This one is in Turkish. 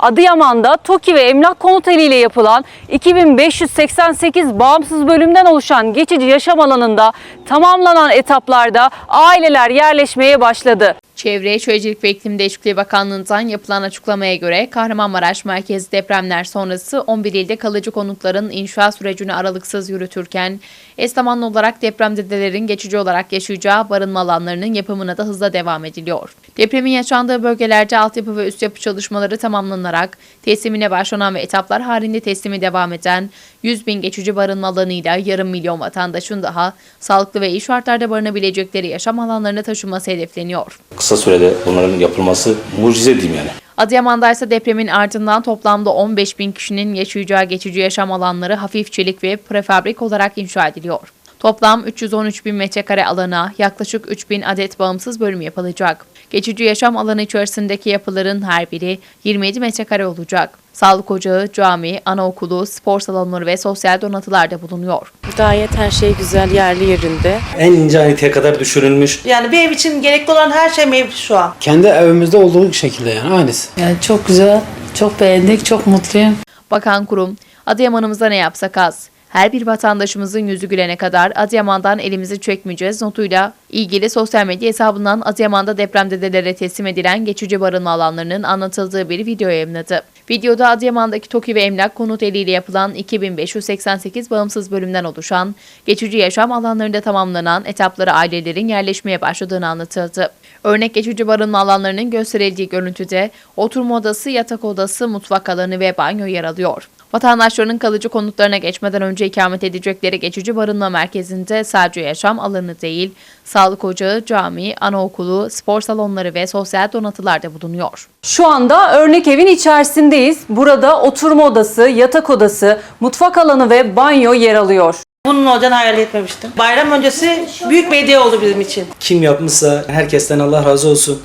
Adıyaman'da TOKİ ve emlak konut ile yapılan 2588 bağımsız bölümden oluşan geçici yaşam alanında tamamlanan etaplarda aileler yerleşmeye başladı. Çevre, Şehircilik ve İklim Değişikliği Bakanlığı'ndan yapılan açıklamaya göre Kahramanmaraş merkezi depremler sonrası 11 ilde kalıcı konutların inşa sürecini aralıksız yürütürken eş zamanlı olarak depremzedelerin geçici olarak yaşayacağı barınma alanlarının yapımına da hızla devam ediliyor. Depremin yaşandığı bölgelerde altyapı ve üst yapı çalışmaları tamamlanarak teslimine başlanan ve etaplar halinde teslimi devam eden 100 bin geçici barınma alanıyla yarım milyon vatandaşın daha sağlıklı ve iyi şartlarda barınabilecekleri yaşam alanlarına taşınması hedefleniyor. Kısa sürede bunların yapılması mucize diyeyim yani. Adıyaman'da ise depremin ardından toplamda 15 bin kişinin yaşayacağı geçici yaşam alanları hafif çelik ve prefabrik olarak inşa ediliyor. Toplam 313 bin metrekare alana yaklaşık 3 bin adet bağımsız bölüm yapılacak. Geçici yaşam alanı içerisindeki yapıların her biri 27 metrekare olacak. Sağlık ocağı, cami, anaokulu, spor salonları ve sosyal donatılar da bulunuyor. Gayet her şey güzel yerli yerinde. En ince ayrıntıya kadar düşünülmüş. Yani bir ev için gerekli olan her şey mevcut şu an. Kendi evimizde olduğu şekilde yani aynısı. Yani çok güzel, çok beğendik, çok mutluyum. Bakan kurum, Adıyaman'ımızda ne yapsak az. Her bir vatandaşımızın yüzü gülene kadar Adıyaman'dan elimizi çekmeyeceğiz notuyla ilgili sosyal medya hesabından Adıyaman'da depremzedelere teslim edilen geçici barınma alanlarının anlatıldığı bir video yayınladı. Videoda Adıyaman'daki TOKİ ve emlak konut eliyle yapılan 2588 bağımsız bölümden oluşan geçici yaşam alanlarında tamamlanan etapları ailelerin yerleşmeye başladığını anlatıldı. Örnek geçici barınma alanlarının gösterildiği görüntüde oturma odası, yatak odası, mutfak alanı ve banyo yer alıyor. Vatandaşların kalıcı konutlarına geçmeden önce ikamet edecekleri geçici barınma merkezinde sadece yaşam alanı değil, sağlık ocağı, cami, anaokulu, spor salonları ve sosyal donatılar da bulunuyor. Şu anda örnek evin içerisindeyiz. Burada oturma odası, yatak odası, mutfak alanı ve banyo yer alıyor. Bunun olacağını hayal etmemiştim. Bayram öncesi büyük bir hediye oldu bizim için. Kim yapmışsa herkesten Allah razı olsun.